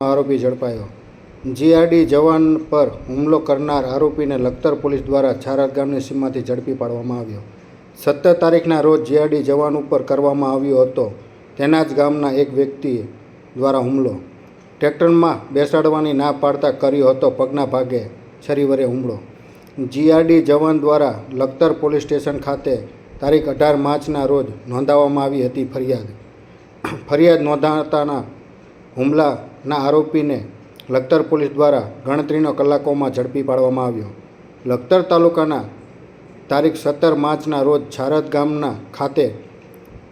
આરોપી ઝડપાયો. જીઆરડી જવાન પર હુમલો કરનાર આરોપીને લખતર પોલીસ દ્વારા છારા ગામની સીમાથી ઝડપી પાડવામાં આવ્યો. સત્તર તારીખના રોજ જીઆરડી જવાન ઉપર કરવામાં આવ્યો હતો. તેના જ ગામના એક વ્યક્તિ દ્વારા હુમલો. ટ્રેક્ટરમાં બેસાડવાની ના પાડતા કર્યો હતો, પગના ભાગે છરીવરે હુમલો. જીઆરડી જવાન દ્વારા લખતર પોલીસ સ્ટેશન ખાતે તારીખ અઢાર માર્ચના રોજ નોંધાવવામાં આવી હતી ફરિયાદ. ફરિયાદ નોંધાતાના હુમલાના આરોપીને લખતર પોલીસ દ્વારા ગણતરીનો કલાકોમાં ઝડપી પાડવામાં આવ્યો. લખતર તાલુકાના તારીખ સત્તર માર્ચના રોજ છારદ ગામના ખાતે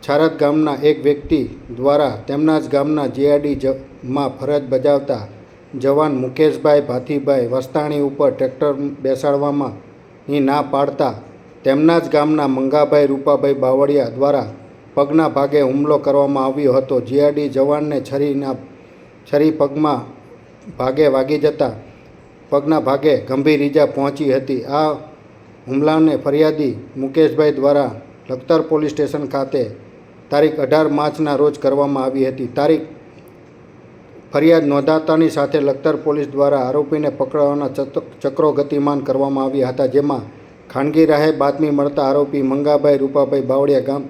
છારદ ગામના એક વ્યક્તિ દ્વારા તેમના જ ગામના જીઆરડી માં ફરજ બજાવતા જવાન મુકેશભાઈ ભાથીભાઈ વસ્તાણી ઉપર ટ્રેક્ટર બેસાડવામાં ની પાડતા તેમના જ ગામના મંગાભાઈ રૂપાભાઈ બાવળિયા દ્વારા પગના ભાગે હુમલો કરવામાં આવ્યો હતો. જીઆરડી જવાનને છરીના છરી પગમાં ભાગે વાગી જતા પગના ભાગે ગંભીર ઈજા પહોંચી હતી. આ હુમલાને ફરિયાદી મુકેશભાઈ દ્વારા લખતર પોલીસ સ્ટેશન ખાતે તારીખ અઢાર માર્ચના રોજ કરવામાં આવી હતી. તારીખ ફરિયાદ નોંધાતાની સાથે લખતર પોલીસ દ્વારા આરોપીને પકડવાના ચક્રો ગતિમાન કરવામાં આવ્યા હતા, જેમાં ખાનગી રાહે બાતમી મળતા આરોપી મંગાભાઈ રૂપાભાઈ બાવળિયા ગામ,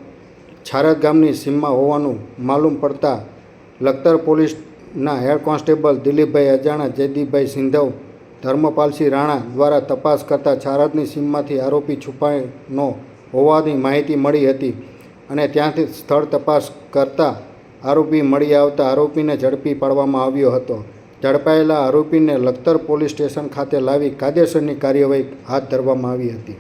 છારદ ગામની સીમમાં હોવાનું માલુમ પડતા લખતર પોલીસના હેડ કોન્સ્ટેબલ દિલીપભાઈ અજાણા જયદીપભાઈ સિંધવ, ધર્મપાલસિંહ રાણા દ્વારા તપાસ કરતા છારદની સીમમાંથી આરોપી છુપાયનો હોવાની માહિતી મળી હતી અને ત્યાંથી સ્થળ તપાસ કરતા આરોપી મળી આવતા આરોપીને ઝડપી પાડવામાં આવ્યો હતો. ઝડપાયેલા આરોપીને લખતર પોલીસ સ્ટેશન ખાતે લાવી કાયદેસરની કાર્યવાહી હાથ ધરવામાં આવી હતી.